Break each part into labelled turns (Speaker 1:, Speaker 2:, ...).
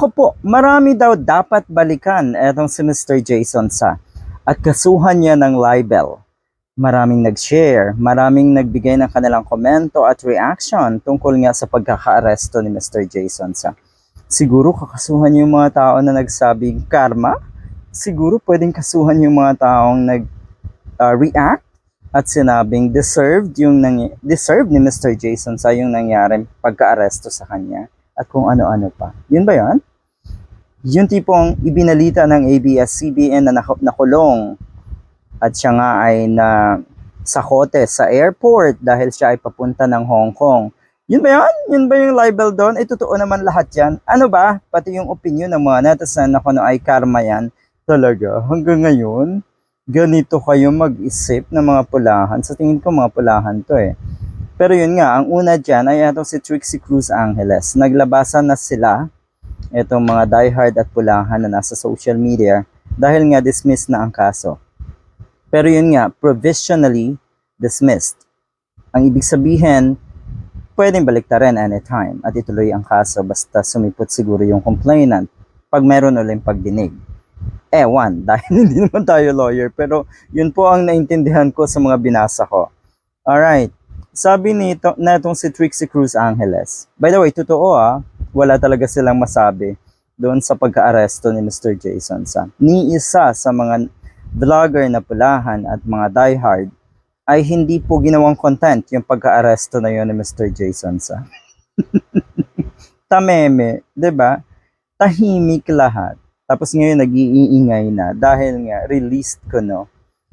Speaker 1: Nako po, marami daw dapat balikan etong si Mr. Jason sa at kasuhan niya ng libel. Maraming nag-share, maraming nagbigay ng kanilang komento at reaction tungkol nga sa pagkakaaresto ni Mr. Jason sa. Siguro kakasuhan yung mga tao na nagsabing karma? Siguro pwedeng kasuhan yung mga taong nag-react at sinabing deserved yung nang deserved ni Mr. Jason sa yung nangyaring pagkaaresto sa kanya at kung ano-ano pa. Yun ba yan? Yung tipong ibinalita ng ABS-CBN na nak- nakulong at siya nga ay na sakote sa airport dahil siya ay papunta ng Hong Kong. Yun ba yan? Yun ba yung libel doon? Ay, totoo naman lahat yan. Ano ba? Pati yung opinion ng mga netizen na kung ano ay karma yan. Talaga, hanggang ngayon, ganito kayo mag-isip ng mga pulahan. Sa tingin ko, mga pulahan to eh. Pero yun nga, ang una dyan ay itong si Trixie Cruz Angeles. Naglabasan na sila, itong mga diehard at pulahan na nasa social media dahil nga dismissed na ang kaso. Pero yun nga, provisionally dismissed. Ang ibig sabihin, pwedeng baliktarin anytime at ituloy ang kaso basta sumipot siguro yung complainant pag meron uling pagdinig. Ewan, dahil hindi naman tayo lawyer, pero yun po ang naintindihan ko sa mga binasa ko. Alright, sabi nito na itong si Trixie Cruz Angeles. By the way, totoo ah, wala talaga silang masabi doon sa pagka-aresto ni Mr. Jason sa. Ni isa sa mga vlogger na pulahan at mga diehard ay hindi po ginawang content yung pagka-aresto na yun ni Mr. Jason sa. Tameme, 'di ba? Tahimik lahat. Tapos ngayon nag-iingay na dahil nga released ko no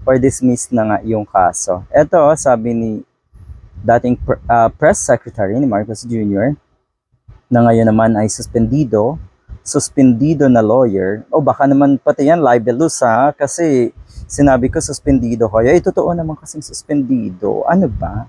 Speaker 1: or dismissed na nga yung kaso. Ito, sabi ni dating pr- ah, press secretary ni Marcos Jr. na ngayon naman ay suspendido, suspendido na lawyer, o baka naman pati yan libelous ha, kasi sinabi ko suspendido ko. Eh, totoo naman kasing suspendido. Ano ba?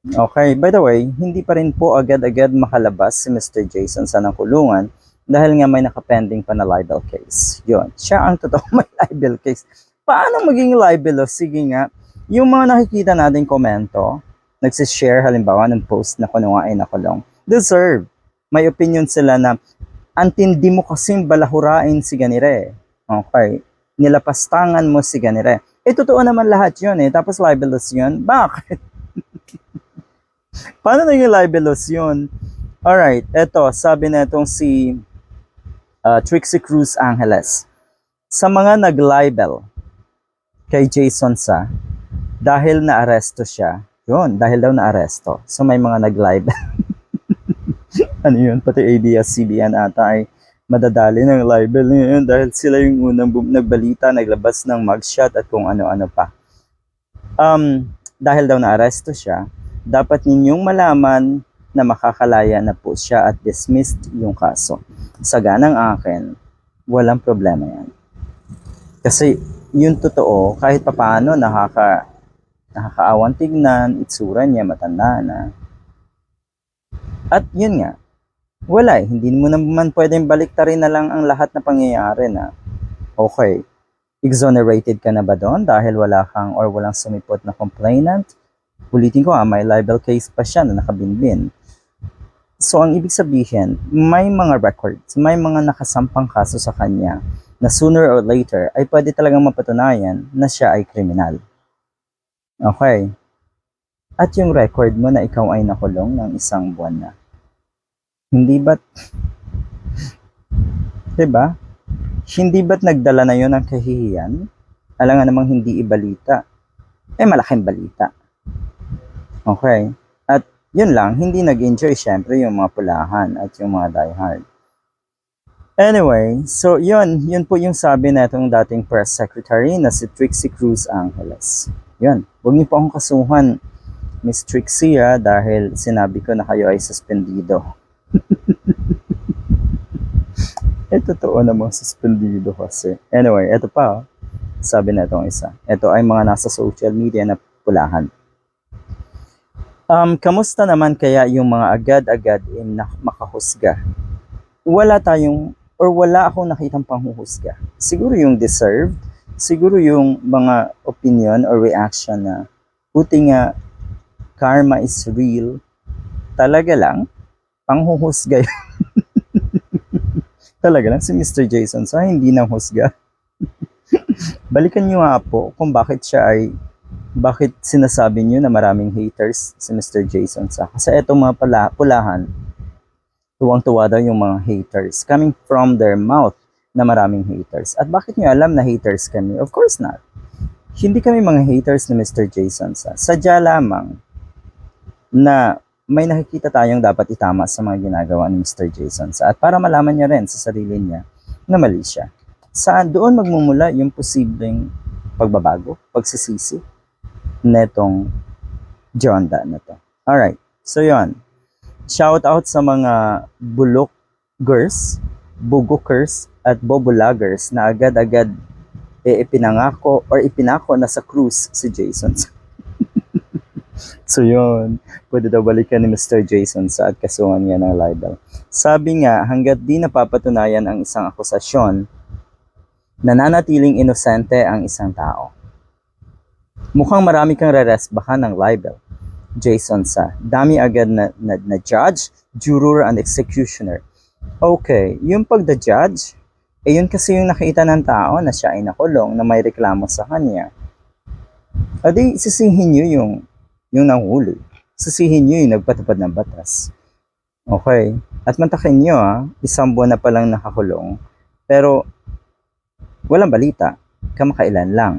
Speaker 1: Okay, by the way, hindi pa rin po agad-agad makalabas si Mr. Jason sa ng kulungan dahil nga may nakapending pa na libel case. Yun, siya ang totoo may libel case. Paano maging libelous? Sige nga, yung mga nakikita nating komento, nagsishare halimbawa ng post na kuno nga ay nakulong, deserve. May opinion sila na antindi mo kasing balahurain si ganire. Okay. Nilapastangan mo si ganire. Eh, totoo naman lahat yun eh. Tapos libelous yun. Bakit? Paano naging libelous yun? Alright, eto, sabi na itong si uh, Trixie Cruz Angeles. Sa mga nag-libel kay Jason sa, dahil na-aresto siya, yun, dahil daw na-aresto. So may mga nag-libel. ano yun, pati ABS-CBN ata ay madadali ng libel yun dahil sila yung unang nagbalita, naglabas ng mugshot at kung ano-ano pa. Um, dahil daw na-aresto siya, dapat ninyong malaman na makakalaya na po siya at dismissed yung kaso. Sa ganang akin, walang problema yan. Kasi yung totoo, kahit papaano nakaka, nakakaawang tignan, itsura niya, matanda na. At yun nga, wala eh. Hindi mo naman pwedeng baliktarin na lang ang lahat na pangyayari na, okay, exonerated ka na ba doon dahil wala kang or walang sumipot na complainant? Ulitin ko ha, may libel case pa siya na nakabinbin. So, ang ibig sabihin, may mga records, may mga nakasampang kaso sa kanya na sooner or later ay pwede talagang mapatunayan na siya ay kriminal. Okay. At yung record mo na ikaw ay nakulong ng isang buwan na. Hindi ba't, 'di ba? Hindi ba't nagdala na yon ng kahihiyan? Alam nga namang hindi ibalita. Eh, malaking balita. Okay. At yun lang, hindi nag-enjoy syempre yung mga pulahan at yung mga diehard. Anyway, so yun, yun po yung sabi na itong dating press secretary na si Trixie Cruz Angeles. Yun, huwag niyo po akong kasuhan, Miss Trixie ah, dahil sinabi ko na kayo ay suspendido. eh, totoo namang suspendido kasi. Anyway, eto pa, oh. sabi na itong isa. Ito ay mga nasa social media na pulahan. Um, kamusta naman kaya yung mga agad-agad in na makahusga? Wala tayong, or wala akong nakitang panghuhusga. Siguro yung deserved, siguro yung mga opinion or reaction na buti nga karma is real, talaga lang, panghuhusga yun. Talaga lang si Mr. Jason sa hindi nang husga. Balikan niyo nga po kung bakit siya ay bakit sinasabi niyo na maraming haters si Mr. Jason sa. Kasi etong mga pala, pulahan, tuwang-tuwa daw yung mga haters coming from their mouth na maraming haters. At bakit niyo alam na haters kami? Of course not. Hindi kami mga haters ni Mr. Jason sa. Sadya lamang na may nakikita tayong dapat itama sa mga ginagawa ni Mr. Jason. At para malaman niya rin sa sarili niya na mali siya. Saan doon magmumula yung posibleng pagbabago, pagsisisi netong Jonda na to. Alright, so yon. Shout out sa mga bulokers, bugokers, at bobulagers na agad-agad e ipinangako or ipinako na sa cruise si Jason. so yun, pwede daw balikan ni Mr. Jason sa kasuhan niya ng libel. Sabi nga, hanggat di napapatunayan ang isang akusasyon, nananatiling inosente ang isang tao. Mukhang marami kang reresbahan ng libel. Jason sa, dami agad na, na, na judge, juror, and executioner. Okay, yung pagda-judge, eh yun kasi yung nakita ng tao na siya ay nakulong na may reklamo sa kanya. Adi, sisihin nyo yung, yung nahuli. Sisihin nyo yung nagpatupad ng batas. Okay. At mantakin nyo ah, isang buwan na palang nakakulong. Pero, walang balita. Kamakailan lang.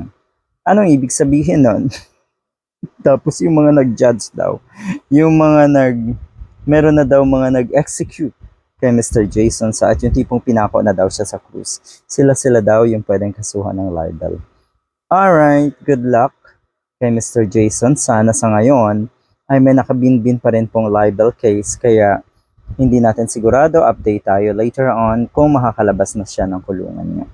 Speaker 1: Anong ibig sabihin nun? Tapos yung mga nag-judge daw, yung mga nag, meron na daw mga nag-execute kay Mr. Jason sa at yung tipong pinako na daw siya sa cruise. Sila-sila daw yung pwedeng kasuhan ng libel. Alright, good luck kay Mr. Jason. Sana sa ngayon ay may nakabinbin pa rin pong libel case kaya hindi natin sigurado update tayo later on kung makakalabas na siya ng kulungan niya.